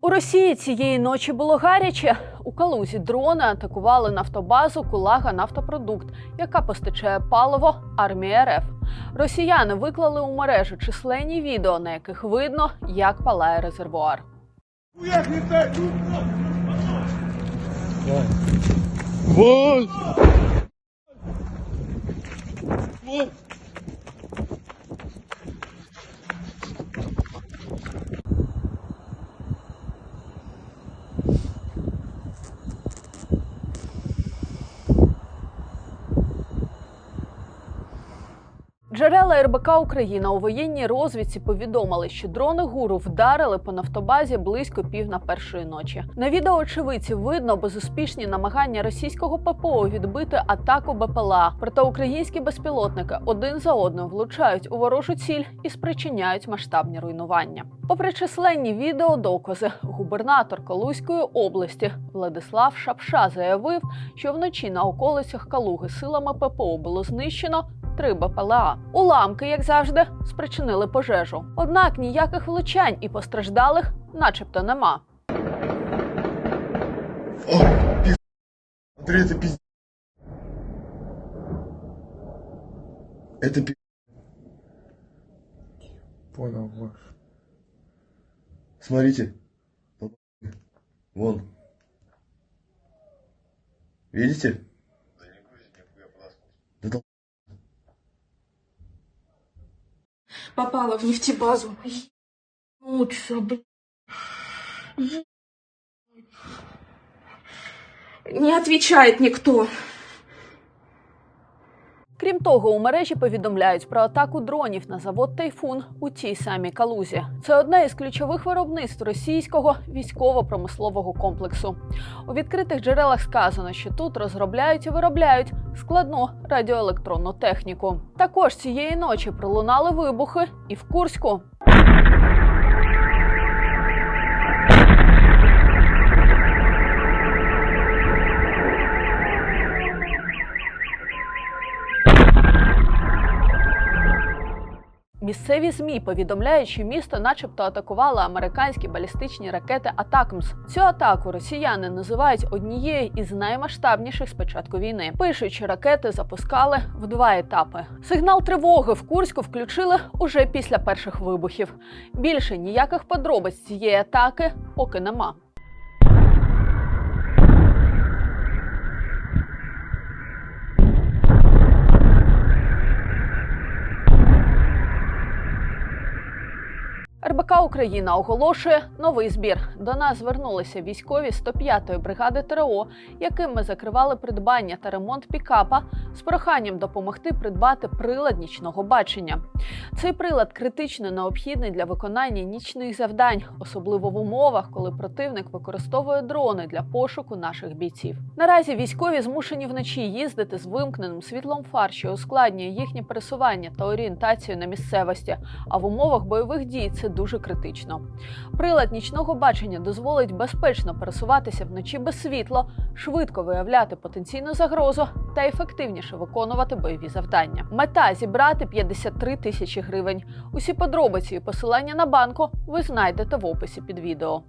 У Росії цієї ночі було гаряче. У Калузі дрони атакували нафтобазу Кулага Нафтопродукт, яка постачає паливо армії РФ. Росіяни виклали у мережу численні відео, на яких видно, як палає резервуар. Вон! Whoa. Джерела РБК Україна у воєнній розвідці повідомили, що дрони гуру вдарили по нафтобазі близько пів на першої ночі. На відео очевидців видно безуспішні намагання російського ППО відбити атаку БПЛА. Проте українські безпілотники один за одним влучають у ворожу ціль і спричиняють масштабні руйнування. Попри численні відеодокази, губернатор Калузької області Владислав Шапша заявив, що вночі на околицях Калуги силами ППО було знищено три БПЛА. Уламки, як завжди, спричинили пожежу. Однак ніяких влучань і постраждалих, начебто, нема. О, пиз... Смотри, это пиз... Это пиз... Понял, Гош. Смотрите. Вон. Видите? Да дол- попала в нефтебазу. Ебнуться, блин. Не отвечает никто. Того, у мережі повідомляють про атаку дронів на завод Тайфун у тій самій Калузі. Це одне із ключових виробництв російського військово-промислового комплексу. У відкритих джерелах сказано, що тут розробляють і виробляють складну радіоелектронну техніку. Також цієї ночі пролунали вибухи і в Курську. Місцеві змі повідомляють, що місто, начебто, атакували американські балістичні ракети Атакмс. Цю атаку росіяни називають однією із наймасштабніших з початку війни. Пишуть, що ракети запускали в два етапи. Сигнал тривоги в Курську включили уже після перших вибухів. Більше ніяких подробиць цієї атаки поки нема. РБК Україна оголошує новий збір. До нас звернулися військові 105-ї бригади ТРО, яким ми закривали придбання та ремонт пікапа з проханням допомогти придбати прилад нічного бачення. Цей прилад критично необхідний для виконання нічних завдань, особливо в умовах, коли противник використовує дрони для пошуку наших бійців. Наразі військові змушені вночі їздити з вимкненим світлом фар, що ускладнює їхнє пересування та орієнтацію на місцевості. А в умовах бойових дій це дуже критично. Прилад нічного бачення дозволить безпечно пересуватися вночі без світла, швидко виявляти потенційну загрозу та ефективніше виконувати бойові завдання. Мета зібрати 53 тисячі гривень. Усі подробиці і посилання на банку ви знайдете в описі під відео.